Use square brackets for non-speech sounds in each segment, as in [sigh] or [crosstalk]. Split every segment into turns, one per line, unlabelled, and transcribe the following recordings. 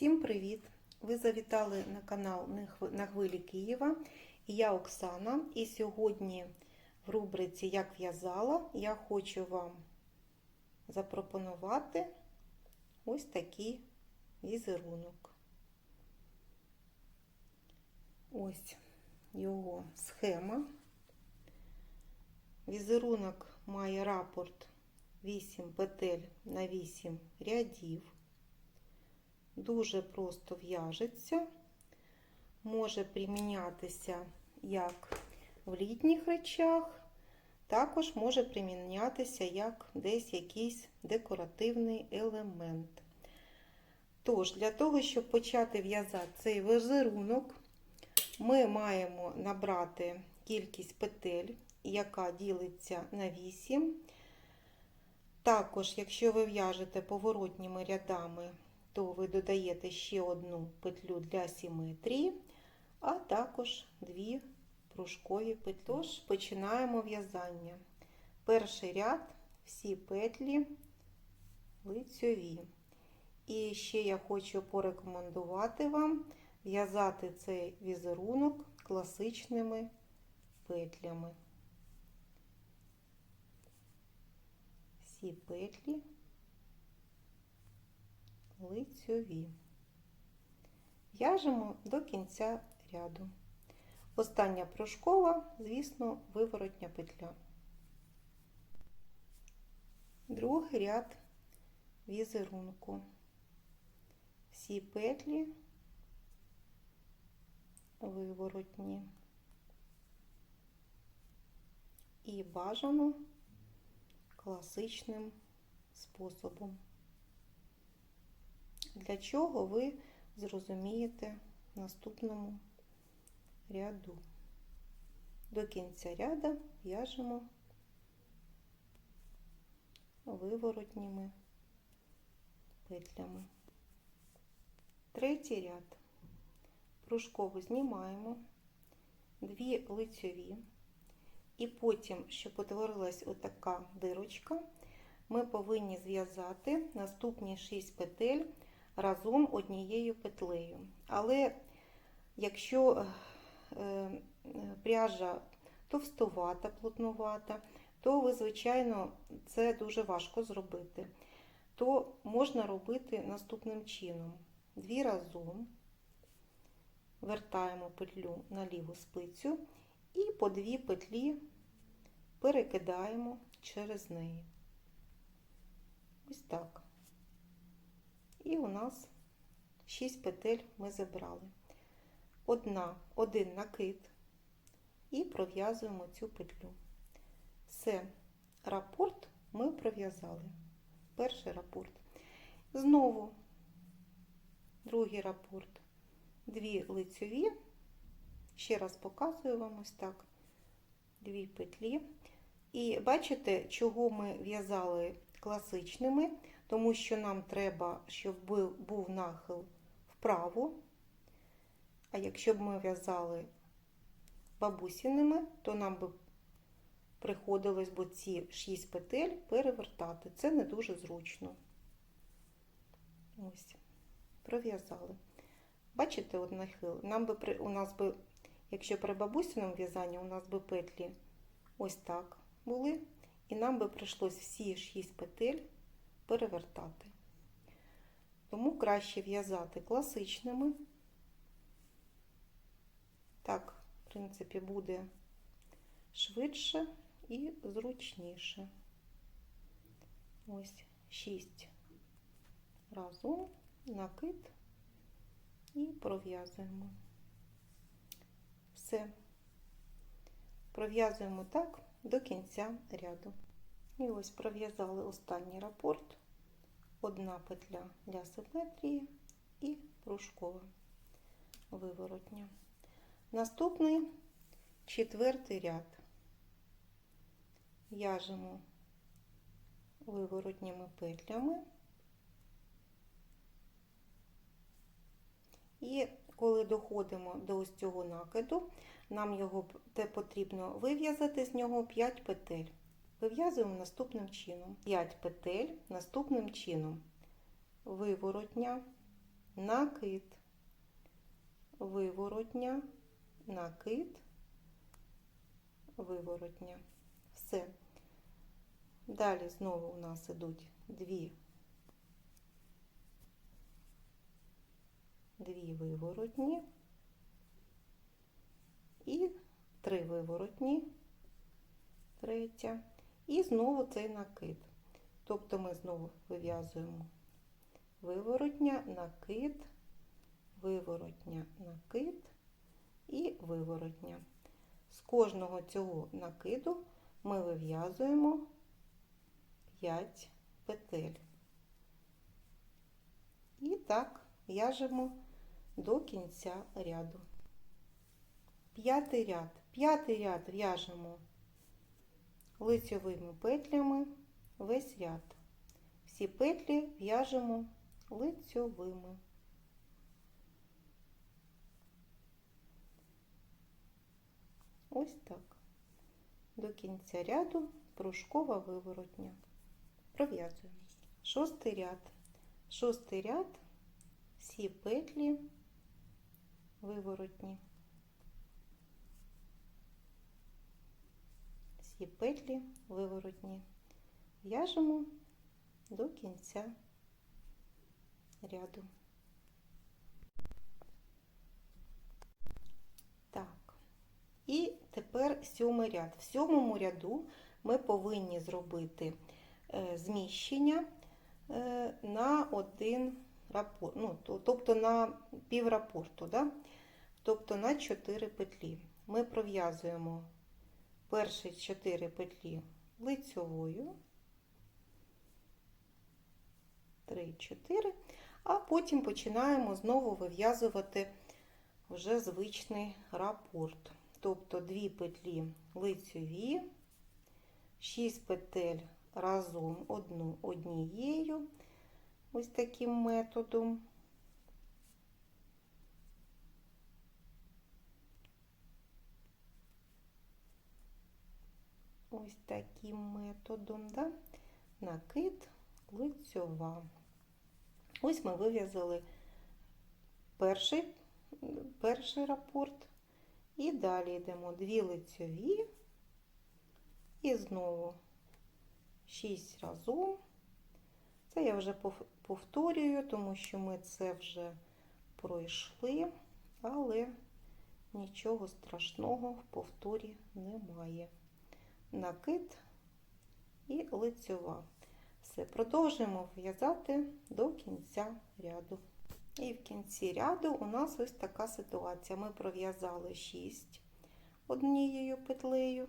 Всім привіт! Ви завітали на канал «На хвилі Києва. І я Оксана. І сьогодні в рубриці Як в'язала я хочу вам запропонувати ось такий візерунок. Ось його схема. Візерунок має рапорт 8 петель на 8 рядів. Дуже просто в'яжеться, може примінятися як в літніх речах, також може примінятися як десь якийсь декоративний елемент. Тож, для того, щоб почати в'язати цей візерунок, ми маємо набрати кількість петель, яка ділиться на 8. Також, якщо ви в'яжете поворотніми рядами, то ви додаєте ще одну петлю для симетрії, а також дві пружкові петлі. Тож починаємо в'язання. Перший ряд всі петлі лицьові. І ще я хочу порекомендувати вам в'язати цей візерунок класичними петлями. Всі петлі лицьові. В'яжемо до кінця ряду. Остання пружкова, звісно, виворотня петля. Другий ряд візерунку. Всі петлі виворотні. І бажано класичним способом. Для чого ви зрозумієте в наступному ряду. До кінця ряду в'яжемо виворотніми петлями. Третій ряд. Пружкову знімаємо, дві лицьові, і потім, щоб утворилась отака дирочка, ми повинні зв'язати наступні 6 петель разом однією петлею. Але якщо е, пряжа товстувата, плотнувата, то ви, звичайно, це дуже важко зробити. То можна робити наступним чином: дві разом вертаємо петлю на ліву спицю і по дві петлі перекидаємо через неї. Ось так. І у нас 6 петель ми забрали. Одна, один накид і пров'язуємо цю петлю. Все, рапорт ми пров'язали. Перший рапорт. Знову другий рапорт. Дві лицьові. Ще раз показую вам ось так. Дві петлі. І бачите, чого ми в'язали класичними, тому що нам треба, щоб був нахил вправо. А якщо б ми в'язали бабусіними, то нам би приходилось б ці 6 петель перевертати. Це не дуже зручно. Ось, пров'язали. Бачите, от нахил? Нам би у нас би, якщо при бабусіному в'язанні, у нас би петлі ось так були, і нам би прийшлось всі 6 петель перевертати. Тому краще в'язати класичними. Так, в принципі, буде швидше і зручніше. Ось 6 разом, накид і пров'язуємо. Все. Пров'язуємо так до кінця ряду. І ось пров'язали останній рапорт, одна петля для симетрії і пружкова виворотня. Наступний четвертий ряд. В'яжемо виворотніми петлями. І коли доходимо до ось цього накиду, нам його потрібно вив'язати з нього 5 петель. Вив'язуємо наступним чином. 5 петель наступним чином. Виворотня, накид, виворотня, накид, виворотня. Все. Далі знову у нас ідуть дві, дві виворотні і три виворотні, третя, і знову цей накид. Тобто ми знову вив'язуємо виворотня, накид, виворотня, накид і виворотня. З кожного цього накиду ми вив'язуємо 5 петель. І так в'яжемо до кінця ряду. П'ятий ряд. П'ятий ряд в'яжемо лицьовими петлями весь ряд. Всі петлі в'яжемо лицьовими. Ось так. До кінця ряду пружкова виворотня. Пров'язуємо. Шостий ряд. Шостий ряд, всі петлі виворотні. Всі петлі виворотні. В'яжемо до кінця ряду. Так, і тепер сьомий ряд. В сьомому ряду ми повинні зробити е, зміщення е, на один рапорт, ну, то- тобто на пів рапорту, да? тобто на 4 петлі. Ми пров'язуємо перші 4 петлі лицьовою. 3, 4, а потім починаємо знову вив'язувати вже звичний рапорт. Тобто 2 петлі лицьові, 6 петель разом одну однією, ось таким методом. Ось таким методом, да? накид, лицьова. Ось ми вив'язали перший, перший рапорт. І далі йдемо дві лицьові. І знову 6 разом. Це я вже повторюю, тому що ми це вже пройшли, але нічого страшного в повторі немає. Накид і лицьова. Все, продовжуємо в'язати до кінця ряду. І в кінці ряду у нас ось така ситуація. Ми пров'язали 6 однією петлею,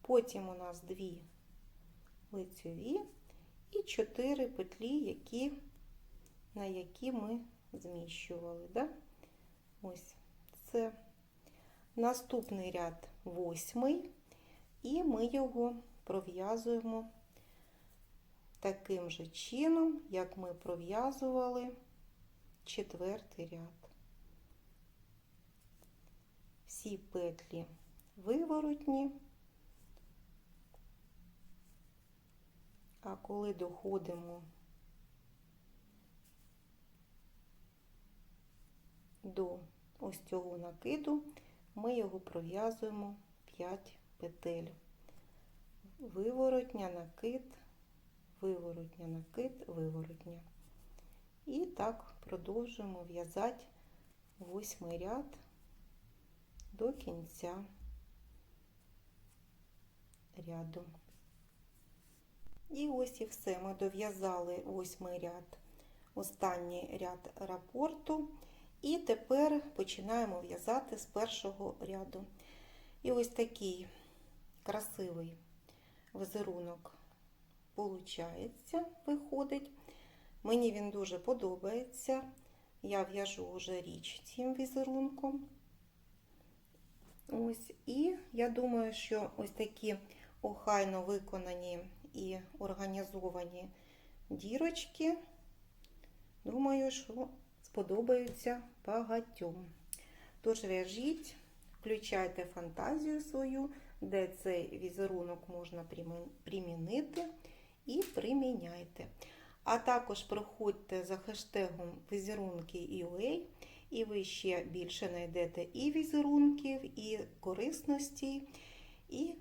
потім у нас 2 лицьові і 4 петлі, які, на які ми зміщували. Да? Ось це наступний ряд восьмий, і ми його пров'язуємо таким же чином, як ми пров'язували четвертий ряд. Всі петлі виворотні, а коли доходимо до ось цього накиду, ми його пров'язуємо 5 петель. Виворотня, накид, виворотня, накид, виворотня. І так продовжуємо в'язати восьмий ряд до кінця ряду. І ось і все. Ми дов'язали восьмий ряд, останній ряд рапорту. І тепер починаємо в'язати з першого ряду. І ось такий красивий візерунок получається, виходить. Мені він дуже подобається. Я в'яжу вже річ цим візерунком. Ось, і я думаю, що ось такі охайно виконані і організовані дірочки, думаю, що сподобаються багатьом. Тож в'яжіть, включайте фантазію свою, де цей візерунок можна примінити, і приміняйте. А також проходьте за хештегом візерунки.ua і ви ще більше знайдете і візерунків, і корисності, і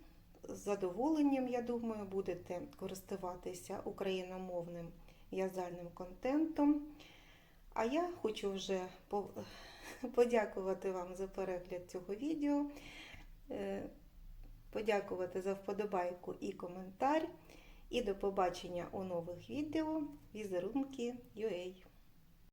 з задоволенням, я думаю, будете користуватися україномовним в'язальним контентом. А я хочу вже [laughs] подякувати вам за перегляд цього відео, е, подякувати за вподобайку і коментар. І до побачення у нових відео. Візерунки UA.